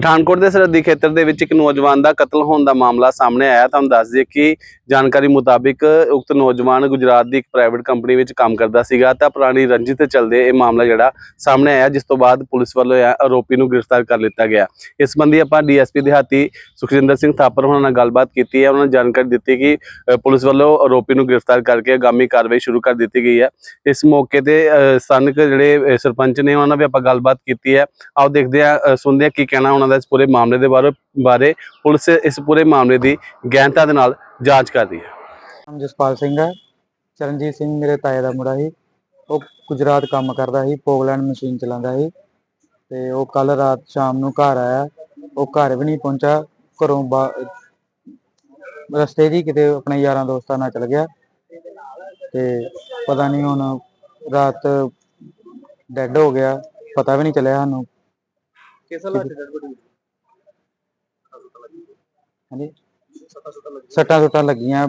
ਪਠਾਨਕੋਟ ਦੇ ਸਰਹੱਦੀ ਖੇਤਰ ਦੇ ਵਿੱਚ ਇੱਕ ਨੌਜਵਾਨ ਦਾ ਕਤਲ ਹੋਣ ਦਾ ਮਾਮਲਾ ਸਾਹਮਣੇ ਆਇਆ। ਤੁਹਾਨੂੰ ਦੱਸ ਦਈਏ ਕਿ ਜਾਣਕਾਰੀ ਮੁਤਾਬਿਕ ਉਕਤ ਨੌਜਵਾਨ ਗੁਜਰਾਤ ਦੀ ਇੱਕ ਪ੍ਰਾਈਵੇਟ ਕੰਪਨੀ ਵਿੱਚ ਕੰਮ ਕਰਦਾ ਸੀਗਾ ਤਾਂ ਪੁਰਾਣੀ ਰੰਜਿਸ਼ ਦੇ ਚਲਦੇ ਇਹ ਮਾਮਲਾ ਜਿਹੜਾ ਸਾਹਮਣੇ ਆਇਆ, ਜਿਸ ਤੋਂ ਬਾਅਦ ਪੁਲਿਸ ਵੱਲੋਂ ਆਰੋਪੀ ਨੂੰ ਗ੍ਰਿਫਤਾਰ ਕਰ ਲਿੱਤਾ ਗਿਆ। ਇਸ ਸੰਬੰਧੀ ਆਪਾਂ ਡੀਐਸਪੀ ਦਿਹਾਤੀ ਸੁਖਜਿੰਦਰ ਸਿੰਘ ਥਾਪਰ ਉਹਨਾਂ ਨਾਲ ਗੱਲਬਾਤ ਕੀਤੀ ਹੈ। ਉਹਨਾਂ ਨੇ ਜਾਣਕਾਰੀ ਦਿੱਤੀ ਕਿ ਪੁਲਿਸ ਵੱਲੋਂ ਆਰੋਪੀ ਨੂੰ ਗ੍ਰਿਫਤਾਰ ਕਰਕੇ ਆਗਾਮੀ ਕਾਰਵਾਈ ਸ਼ੁਰੂ ਕਰ ਦਿੱਤੀ ਗਈ ਹੈ। ਇਸ ਮੌਕੇ ਤੇ ਸਥਾਨਕ ਜਿਹੜੇ ਸਰਪੰਚ ਨੇ ਉਹਨਾਂ ਨਾਲ ਵੀ ਆਪਾਂ ਗੱਲਬਾਤ ਕੀਤੀ ਹੈ। ਆਓ ਦੇਖਦੇ ਆ ਸੁਣਦੇ ਆ ਕੀ ਕਹਿਣਾ ਉਹਨਾਂ ਦਾ ਇਸ ਪੂਰੇ ਮਾਮਲੇ ਦੇ ਬਾਰੇ ਬਾਰੇ ਪੁਲਿਸ ਇਸ ਪੂਰੇ ਮਾਮਲੇ ਦੀ ਗਹਿਨਤਾ ਦੇ ਨਾਲ ਜਾਂਚ ਕਰ ਰਹੀ ਹੈ। ਨਾਮ ਜਸਪਾਲ ਸਿੰਘ ਹੈ। ਚਰਨਜੀਤ ਸਿੰਘ ਮੇਰੇ ਤਾਏ ਦਾ ਮੁੰਡਾ ਸੀ। ਉਹ ਗੁਜਰਾਤ ਕੰਮ ਕਰਦਾ ਸੀ, ਪੋਗਲੈਂਡ ਮਸ਼ੀਨ ਚਲਾਉਂਦਾ ਸੀ। ਤੇ ਉਹ ਕੱਲ ਰਾਤ ਸ਼ਾਮ ਨੂੰ ਘਰ ਆਇਆ। ਉਹ ਘਰ ਵੀ ਨਹੀਂ ਪਹੁੰਚਾ ਘਰੋਂ ਬਾ- ਰਸਤੇ 'ਚ ਕਿਤੇ ਆਪਣੇ ਯਾਰਾਂ ਦੋਸਤਾਂ ਨਾਲ ਚਲ ਗਿਆ। ਤੇ ਪਤਾ ਨਹੀਂ ਹੁਣ ਰਾਤ ਡੈੱਡ ਹੋ ਗਿਆ। ਪਤਾ ਵੀ ਨਹੀਂ ਚੱਲਿਆ ਸਾਨੂੰ। ਕਿਸ ਹਾਲਾਤ 'ਚ ਹਾਂਜੀ। ਸੱਟਾਂ ਸੁੱਟਾਂ ਲੱਗੀਆਂ?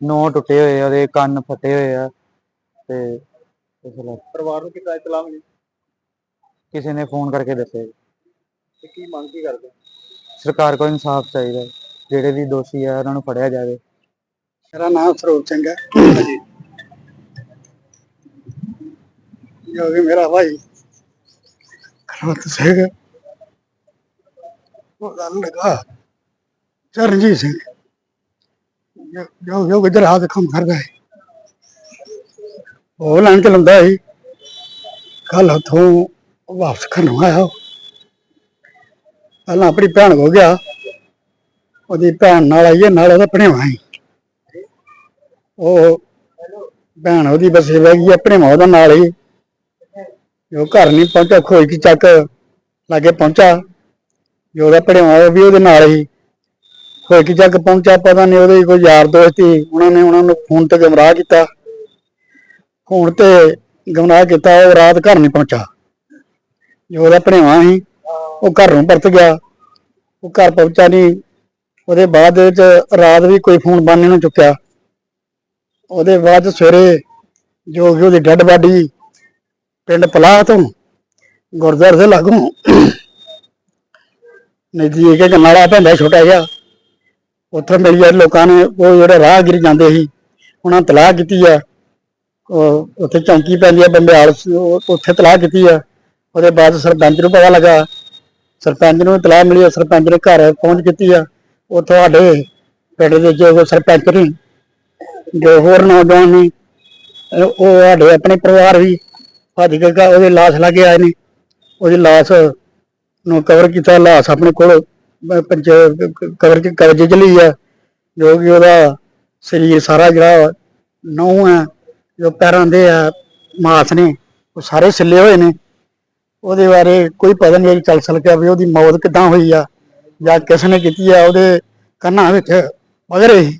ਨੌ ਟੁੱਟੇ ਹੋਏ ਆ ਉਹਦੇ ਕੰਨ ਫਟੇ ਹੋਏ ਆ ਤੇ ਇਸ ਪਰਿਵਾਰ ਨੂੰ ਕਿਤਾ ਇਤਲਾਹ ਮਿਲੀ? ਕਿਸੇ ਨੇ ਫੋਨ ਕਰਕੇ ਦੱਸਿਆ ਜੀ। ਤੇ ਕੀ ਮੰਗ ਕੀ ਕਰਦੇ? ਸਰਕਾਰ ਕੋਲ ਇਨਸਾਫ ਚਾਹੀਦਾ ਜਿਹੜੇ ਵੀ ਦੋਸ਼ੀ ਆ ਉਹਨਾਂ ਨੂੰ ਫੜਿਆ ਜਾਵੇ। ਮੇਰਾ ਨਾਮ ਸਰੋਜ ਸਿੰਘ ਹੈ। ਜੋ ਕਿ ਮੇਰਾ ਭਾਈ ਖਰਵਤ ਸਿੰਘ। ਉਹ ਗੱਲ ਲਗਾ ਚਰਨਜੀਤ ਸਿੰਘ, ਜੋ- ਜੋ ਜੋ ਗੁਜਰਾਤ ਕੰਮ ਕਰਦਾ ਹੈ ਉਹ ਲਾਂ ਚਲਾਉਂਦਾ ਸੀ। ਕੱਲ ਉਥੋਂ ਵਾਪਸ ਘਰੋਂ ਆਇਆ ਪਹਿਲਾਂ ਆਪਣੀ ਭੈਣ ਕੋ ਗਿਆ। ਉਹਦੀ ਭੈਣ ਨਾਲ ਆਈਏ ਨਾਲ ਉਹਦਾ ਭਣੇਵਾ ਸੀ। ਉਹ ਭੈਣ ਉਹਦੀ ਬਸੇ ਬਹਿ ਗਈ ਆਪਣੇ ਮਾਂ ਦਾ ਨਾਲ ਹੀ। ਉਹ ਘਰ ਨਹੀਂ ਪਹੁੰਚਾ ਖੋਈ ਕੀ ਚੱਕ ਲਾਗੇ ਪਹੁੰਚਾ ਜੋ ਉਹਦਾ ਪੜਿਆ ਉਹ ਵੀ ਉਹਦੇ ਨਾਲ ਹੀ। ਖੋਈ ਕੀ ਪਹੁੰਚਾ ਪਤਾ ਨਹੀਂ ਉਹਦੇ ਕੋਈ ਯਾਰ ਦੋਸਤ ਸੀ ਉਹਨਾਂ ਨੇ ਉਹਨਾਂ ਨੂੰ ਫੋਨ ਤੇ ਗਮਰਾਹ ਕੀਤਾ। ਫੋਨ ਤੇ ਗਮਰਾਹ ਕੀਤਾ, ਉਹ ਰਾਤ ਘਰ ਨਹੀਂ ਪਹੁੰਚਾ ਜੋ ਉਹਦਾ ਭਣੇਵਾ ਸੀ, ਉਹ ਘਰ ਨੂੰ ਪਰਤ ਗਿਆ। ਉਹ ਘਰ ਪਹੁੰਚਾ ਨਹੀਂ। ਉਹਦੇ ਬਾਅਦ ਵਿੱਚ ਰਾਤ ਵੀ ਕੋਈ ਫੋਨ ਬੰਦ ਨੂੰ ਚੁੱਕਿਆ। ਉਹਦੇ ਬਾਅਦ ਸਵੇਰੇ ਜੋ ਕਿ ਉਹਦੀ ਡੈੱਡ ਬਾਡੀ ਪਿੰਡ ਪਲਾਹ ਤੋਂ ਗੁਰਦੁਆਰੇ ਦੇ ਲਾਗੋਂ ਨਜ਼ਦੀਕ ਇੱਕ ਨਾਲਾ ਪੈਂਦਾ ਛੋਟਾ ਜਿਹਾ। ਉੱਥੇ ਮਿਲ ਜਾਂਦੇ ਲੋਕਾਂ ਨੇ, ਉਹ ਜਿਹੜੇ ਰਾਹਗੀਰ ਜਾਂਦੇ ਸੀ, ਉਹਨਾਂ ਤਲਾਹ ਕੀਤੀ ਆ। ਉਹ ਉੱਥੇ ਚੌਂਕੀ ਪੈਂਦੀ ਆ ਬੰਬਿਆਲ ਉੱਥੇ ਤਲਾਹ ਕੀਤੀ ਆ। ਉਹਦੇ ਬਾਅਦ ਸਰਪੰਚ ਨੂੰ ਪਤਾ ਲੱਗਾ। ਸਰਪੰਚ ਨੂੰ ਤਲਾਹ ਮਿਲੀ, ਸਰਪੰਚ ਨੇ ਘਰ ਪਹੁੰਚ ਕੀਤੀ ਆ। ਉਹ ਤੁਹਾਡੇ ਪਿੰਡ ਦੇ ਜੋ ਸਰਪੰਚ ਨੇ, ਜੋ ਹੋਰ ਨੌਜਵਾਨ ਨੇ, ਉਹ ਸਾਡੇ ਆਪਣੇ ਪਰਿਵਾਰ ਵੀ ਭੱਜ ਕੇ ਉਹਦੇ ਲਾਸ਼ ਲੈ ਆਏ ਨੇ। ਉਹਦੀ ਲਾਸ਼ ਨੂੰ ਕਵਰ ਕੀਤਾ, ਲਾਸ਼ ਆਪਣੇ ਕੋਲ ਕਵਰ ਕੇ ਕਬਜ਼ੇ ਚ ਲਈ ਆ, ਜੋ ਕਿ ਉਹਦਾ ਸਰੀਰ ਸਾਰਾ ਜਿਹੜਾ ਨਹੁੰ ਹੈ ਜੋ ਪੈਰਾਂ ਦੇ ਆ, ਮਾਸ ਨੇ, ਉਹ ਸਾਰੇ ਸਿੱਲੇ ਹੋਏ ਨੇ। ਉਹਦੇ ਬਾਰੇ ਕੋਈ ਪਤਾ ਨਹੀਂ ਚੱਲ ਸਕਿਆ ਵੀ ਉਹਦੀ ਮੌਤ ਕਿੱਦਾਂ ਹੋਈ ਆ, ਜਾਂ ਕਿਸ ਨੇ ਕੀਤੀ ਆ, ਉਹਦੇ ਕੰਨਾਂ ਵਿੱਚ ਵਗਰੇ ਸੀ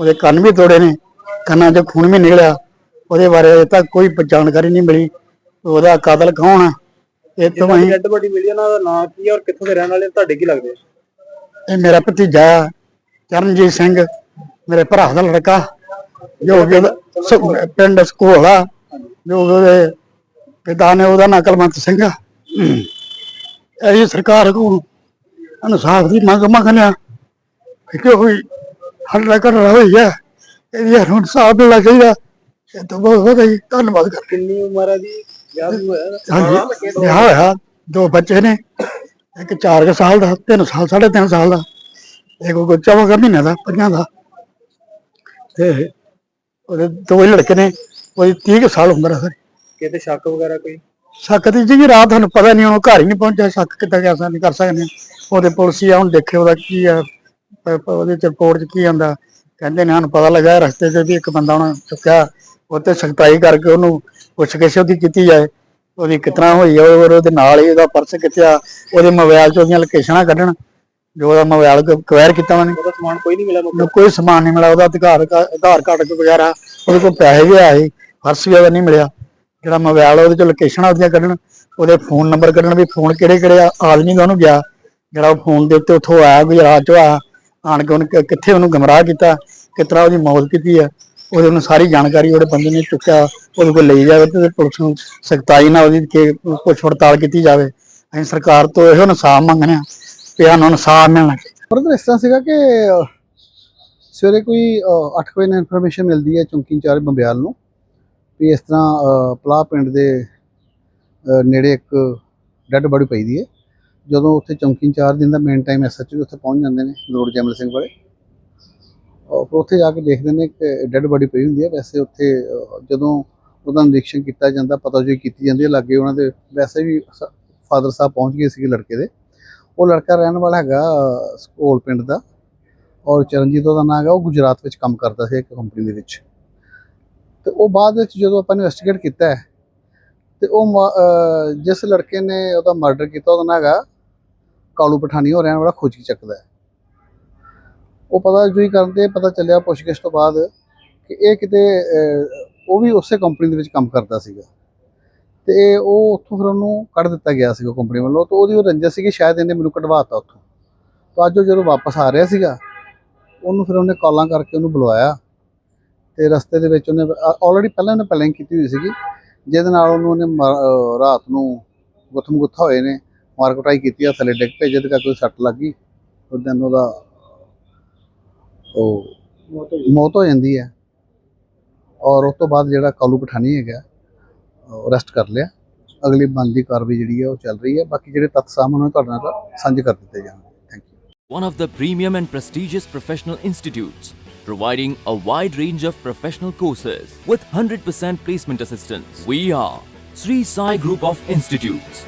ਉਹਦੇ ਕੰਨ ਵੀ ਤੋੜੇ ਨੇ, ਕੰਨਾਂ 'ਚ ਖੂਨ ਵੀ ਨਿਕਲਿਆ। ਉਹਦੇ ਬਾਰੇ ਅਜੇ ਤੱਕ ਕੋਈ ਜਾਣਕਾਰੀ ਨਹੀਂ ਮਿਲੀ, ਉਹਦਾ ਕਾਤਲ ਕੌਣ ਆ? ਇਹ ਤੋਂ ਅਸੀਂ ਡੈਡ ਬੋਡੀ ਮਿਲੀ ਉਹਨਾਂ ਦਾ ਨਾਂ ਕੀ ਹੈ ਔਰ ਕਿੱਥੋਂ ਦੇ ਰਹਿਣ ਵਾਲੇ ਤੁਹਾਡੇ ਕੀ ਲੱਗਦੇ ਇਹ ਮੇਰਾ ਭਤੀਜਾ ਚਰਨਜੀਤ ਸਿੰਘ ਮੇਰੇ ਭਰਾ ਦਾ ਲੜਕਾ ਜੋ ਕਿ ਉਹਦਾ ਪਿੰਡ ਸਕੋਲਾ ਜੋ ਉਹਦੇ ਪਿਤਾ ਨੇ ਉਹਦਾ ਨਾਂ ਕਲਵੰਤ ਸਿੰਘ ਆ। ਅਸੀਂ ਸਰਕਾਰ ਕੋਲ ਇਨਸਾਫ ਦੀ ਮੰਗ ਮੰਗਦੇ ਹਾਂ ਕਿ ਹੋਈ ਹੱਲ ਕਰ ਹੋਈ ਹੈ ਇਹਦੀ ਹੁਣ ਇਨਸਾਫ ਮਿਲਣਾ ਚਾਹੀਦਾ। ਇਹ ਤੋਂ ਬਹੁਤ ਬਹੁਤ ਧੰਨਵਾਦ ਕਰ ਕਿੰਨੀ ਉਮਰ ਹੈ ਦੀ ਵਿਆਹ ਵੀ ਹੋਇਆ ਹਾਂਜੀ। ਵਿਆਹ ਹੋਇਆ ਦੋ ਬੱਚੇ ਨੇ ਇੱਕ 4 ਸਾਲ ਦਾ 3 ਸਾਲ 3.5 ਸਾਲ ਦਾ ਇੱਕ ਕੋਈ ਚੌਵਾਂ ਮਹੀਨੇ ਦਾ ਪੰਜਾਂ ਦਾ। ਤੇ ਉਹਦੇ ਦੋ ਹੀ ਲੜਕੇ ਨੇ ਕੋਈ 30 ਕੁ ਸਾਲ ਉਮਰ ਹੈ ਕਿਤੇ ਸ਼ੱਕ ਵਗੈਰਾ ਕੋਈ? ਸ਼ੱਕ ਦੀ ਜੀ ਰਾਤ ਤੁਹਾਨੂੰ ਪਤਾ ਨਹੀਂ ਉਹ ਘਰ ਹੀ ਨਹੀਂ ਪਹੁੰਚਿਆ ਸ਼ੱਕ ਕਿੱਦਾਂ ਗਿਆ ਨਹੀਂ ਕਰ ਸਕਦੇ। ਉਹਦੇ ਪੁਲਿਸ ਹੀ ਆ ਹੁਣ ਦੇਖੇ ਉਹਦਾ ਕੀ ਆ ਪ- ਪ- ਉਹਦੇ ਚ ਰਿਪੋਰਟ ਚ ਕੀ ਆਂਦਾ ਕਹਿੰਦੇ ਨੇ ਸਾਨੂੰ ਪਤਾ ਲੱਗਾ ਰਸਤੇ 'ਚ ਵੀ ਇੱਕ ਬੰਦਾ ਉਹਨਾਂ ਚੁੱਕਿਆ ਉੱਤੇ ਸਖਤਾਈ ਕਰਕੇ ਉਹਨੂੰ ਪੁੱਛ ਗਿੱਛ ਉਹਦੀ ਕੀਤੀ ਜਾਏ। ਉਹਦੀ ਕਿਤਨਾ ਹੋਈ ਆ ਔਰ ਉਹਦੇ ਨਾਲ ਹੀ ਉਹਦਾ ਪਰਸ ਕਿੱਥੇ ਆ ਉਹਦੇ ਮੋਬਾਈਲ 'ਚ ਉਹਦੀਆਂ ਲੋਕੇਸ਼ਨਾਂ ਕੱਢਣ ਜੋ ਉਹਦਾ ਮੋਬਾਈਲ ਕਵੈਰ ਕੀਤਾ ਉਹਨੇ। ਉਹਦਾ ਸਮਾਨ ਕੋਈ ਨਹੀਂ ਮਿਲਿਆ ਉਹਨੂੰ ਕੋਈ ਸਮਾਨ ਨਹੀਂ ਮਿਲਿਆ ਉਹਦਾ ਕਾ- ਆਧਾਰ ਕਾਰਡ ਵਗੈਰਾ ਉਹਦੇ ਕੋਲ ਪੈਸੇ ਵੀ ਆਏ ਪਰਸ ਵੀ ਉਹਦਾ ਨਹੀਂ ਮਿਲਿਆ। ਜਿਹੜਾ ਮੋਬਾਈਲ ਉਹਦੇ ਚ ਲੋਕੇਸ਼ਨ ਉਹਦੀਆਂ ਕੱਢਣ ਉਹਦੇ ਫੋਨ ਨੰਬਰ ਕੱਢਣ ਵੀ ਫੋਨ ਕਿਹੜੇ ਕਿਹੜੇ ਆਦਮੀ ਦਾ ਉਹਨੂੰ ਗਿਆ। ਜਿਹੜਾ ਉਹ ਫੋਨ ਦੇ ਉੱਤੇ ਉੱਥੋਂ ਆਇਆ ਗੁਜਰਾਤ ਚੋਂ ਆਇਆ ਆਣ ਕੇ ਉਹਨੇ ਕਿੱਥੇ ਉਹਨੂੰ ਗਮਰਾਹ ਕੀਤਾ, ਕਿਸ ਤਰ੍ਹਾਂ ਉਹਦੀ ਮੌਤ ਕੀਤੀ ਆ, ਉਹਦੇ ਨੂੰ ਸਾਰੀ ਜਾਣਕਾਰੀ ਉਹਦੇ ਬੰਦੇ ਨੇ ਚੁੱਕਿਆ, ਉਹਦੇ ਕੋਲ ਲਈ ਜਾਵੇ ਤੇ ਪੁਲਿਸ ਨੂੰ ਸਖਤਾਈ ਨਾਲ ਉਹਦੀ ਕਿ ਪੁੱਛ ਪੜਤਾਲ ਕੀਤੀ ਜਾਵੇ। ਅਸੀਂ ਸਰਕਾਰ ਤੋਂ ਇਹੋ ਇਨਸਾਫ ਮੰਗਦੇ ਹਾਂ ਕਿ ਸਾਨੂੰ ਇਨਸਾਫ ਮਿਲਣਾ ਚਾਹੀਦਾ। ਫਰਦਰ ਇਸ ਤਰ੍ਹਾਂ ਸੀਗਾ ਕਿ ਸਵੇਰੇ ਕੋਈ 8 ਵਜੇ ਨੂੰ ਇਨਫੋਰਮੇਸ਼ਨ ਮਿਲਦੀ ਹੈ ਚੌਂਕੀ ਚਾਰ ਬੰਬਿਆਲ ਨੂੰ ਵੀ ਇਸ ਤਰ੍ਹਾਂ ਪਲਾਹ ਪਿੰਡ ਦੇ ਨੇੜੇ ਇੱਕ ਡੈੱਡ ਬੋਡੀ ਪਈ ਦੀ ਹੈ। ਜਦੋਂ ਉੱਥੇ ਚੌਂਕੀ ਇੰਚਾਰਜ ਦਿੰਦਾ ਮੇਨ ਟਾਈਮ ਐਸਐਚਓ ਉੱਥੇ ਪਹੁੰਚ ਜਾਂਦੇ ਨੇ ਰੋਡ ਜੈਮਲ ਸਿੰਘ ਵਾਲੇ ਔਰ ਫਿਰ ਉੱਥੇ ਜਾ ਕੇ ਦੇਖਦੇ ਨੇ ਕਿ ਡੈੱਡ ਬੋਡੀ ਪਈ ਹੁੰਦੀ ਹੈ ਵੈਸੇ ਉੱਥੇ ਜਦੋਂ ਉਹਦਾ ਨਿਰੀਖਣ ਕੀਤਾ ਜਾਂਦਾ ਪਤਾ ਜੀ ਕੀਤੀ ਜਾਂਦੀ ਹੈ ਲੱਗੇ ਉਹਨਾਂ ਦੇ ਵੈਸੇ ਵੀ ਫਾਦਰ ਸਾਹਿਬ ਪਹੁੰਚ ਗਏ ਸੀਗੇ ਲੜਕੇ ਦੇ। ਉਹ ਲੜਕਾ ਰਹਿਣ ਵਾਲਾ ਹੈਗਾ ਸਕੋਲ ਪਿੰਡ ਦਾ ਔਰ ਚਰਨਜੀਤ ਉਹਦਾ ਨਾਮ ਹੈਗਾ ਉਹ ਗੁਜਰਾਤ ਵਿੱਚ ਕੰਮ ਕਰਦਾ ਸੀ ਇੱਕ ਕੰਪਨੀ ਦੇ ਵਿੱਚ। ਤੇ ਉਹ ਬਾਅਦ ਵਿੱਚ ਜਦੋਂ ਆਪਾਂ ਇਨਵੈਸਟੀਗੇਟ ਕੀਤਾ ਹੈ, ਤੇ ਉਹ ਮ- ਜਿਸ ਲੜਕੇ ਨੇ ਉਹਦਾ ਮਰਡਰ ਕੀਤਾ ਉਹਦਾ ਨਾਮ ਹੈਗਾ ਕਾਲੂ ਪਠਾਨੀ ਹੋ ਰਹਿਣ ਵਾਲਾ ਖੋਜੀ ਚੱਕਦਾ ਹੈ। ਉਹ ਪਤਾ ਜੁਈ ਕਰਨ ਤੇ ਪਤਾ ਚੱਲਿਆ ਪੁੱਛਗਿੱਛ ਤੋਂ ਬਾਅਦ ਕਿ ਇਹ ਕਿਤੇ ਉਹ ਵੀ ਉਸੇ ਕੰਪਨੀ ਦੇ ਵਿੱਚ ਕੰਮ ਕਰਦਾ ਸੀਗਾ। ਤੇ ਉਹ ਉੱਥੋਂ ਫਿਰ ਉਹਨੂੰ ਕੱਢ ਦਿੱਤਾ ਗਿਆ ਸੀਗਾ ਕੰਪਨੀ ਵੱਲੋਂ। ਤੇ ਉਹਦੀ ਉਹ ਰੰਜਿਸ਼ ਸੀਗੀ ਸ਼ਾਇਦ ਇਹਨੇ ਮੈਨੂੰ ਕਢਵਾਤਾ ਉੱਥੋਂ। ਤਾਂ ਅੱਜ ਉਹ ਜਦੋਂ ਵਾਪਸ ਆ ਰਿਹਾ ਸੀਗਾ, ਉਹਨੂੰ ਫਿਰ ਉਹਨੇ ਕਾਲਾਂ ਕਰਕੇ ਉਹਨੂੰ ਬੁਲਵਾਇਆ ਤੇ ਰਸਤੇ ਦੇ ਵਿੱਚ ਉਹਨੇ ਆਲਰੇਡੀ ਪਹਿਲਾਂ ਉਹਨੇ ਪਲੈਨਿੰਗ ਕੀਤੀ ਹੋਈ ਸੀਗੀ। ਜਿਹਦੇ ਨਾਲ ਉਹਨੂੰ ਉਹਨੇ ਮਾ- ਰਾਤ ਨੂੰ ਗੁੱਥਮ ਗੁੱਥਾ ਹੋਏ ਨੇ। ਮਾਰਕਟਾਈ ਕੀਤੀ ਆ ਥੱਲੇ ਡਿੱਗ ਪਏ ਜਿਹਦੇ ਕਰਕੇ ਕੋਈ ਸੱਟ ਲੱਗ ਗਈ ਉਹਦੇ ਨਾਲ ਉਹਦਾ ਉਹ ਮੌਤ ਹੋ ਜਾਂਦੀ ਹੈ ਔਰ ਉਸ ਤੋਂ ਬਾਅਦ ਜਿਹੜਾ ਕਾਲੂ ਪਠਾਨੀ ਹੈਗਾ ਅਰੈਸਟ ਕਰ ਲਿਆ ਅਗਲੀ ਬੰਦੀ ਕਾਰਵਾਈ ਜਿਹੜੀ ਹੈ ਉਹ ਚੱਲ ਰਹੀ ਹੈ ਬਾਕੀ ਜਿਹੜੇ ਤੱਥ ਸਾਹਮਣੇ ਤੁਹਾਡੇ ਨਾਲ ਸਾਂਝੇ ਕਰ ਦਿੱਤੇ ਜਾਣਗੇ thank you one of the premium and prestigious professional institutes providing a wide range of professional courses with 100% placement assistance. We are Sri Sai Group of Institutes.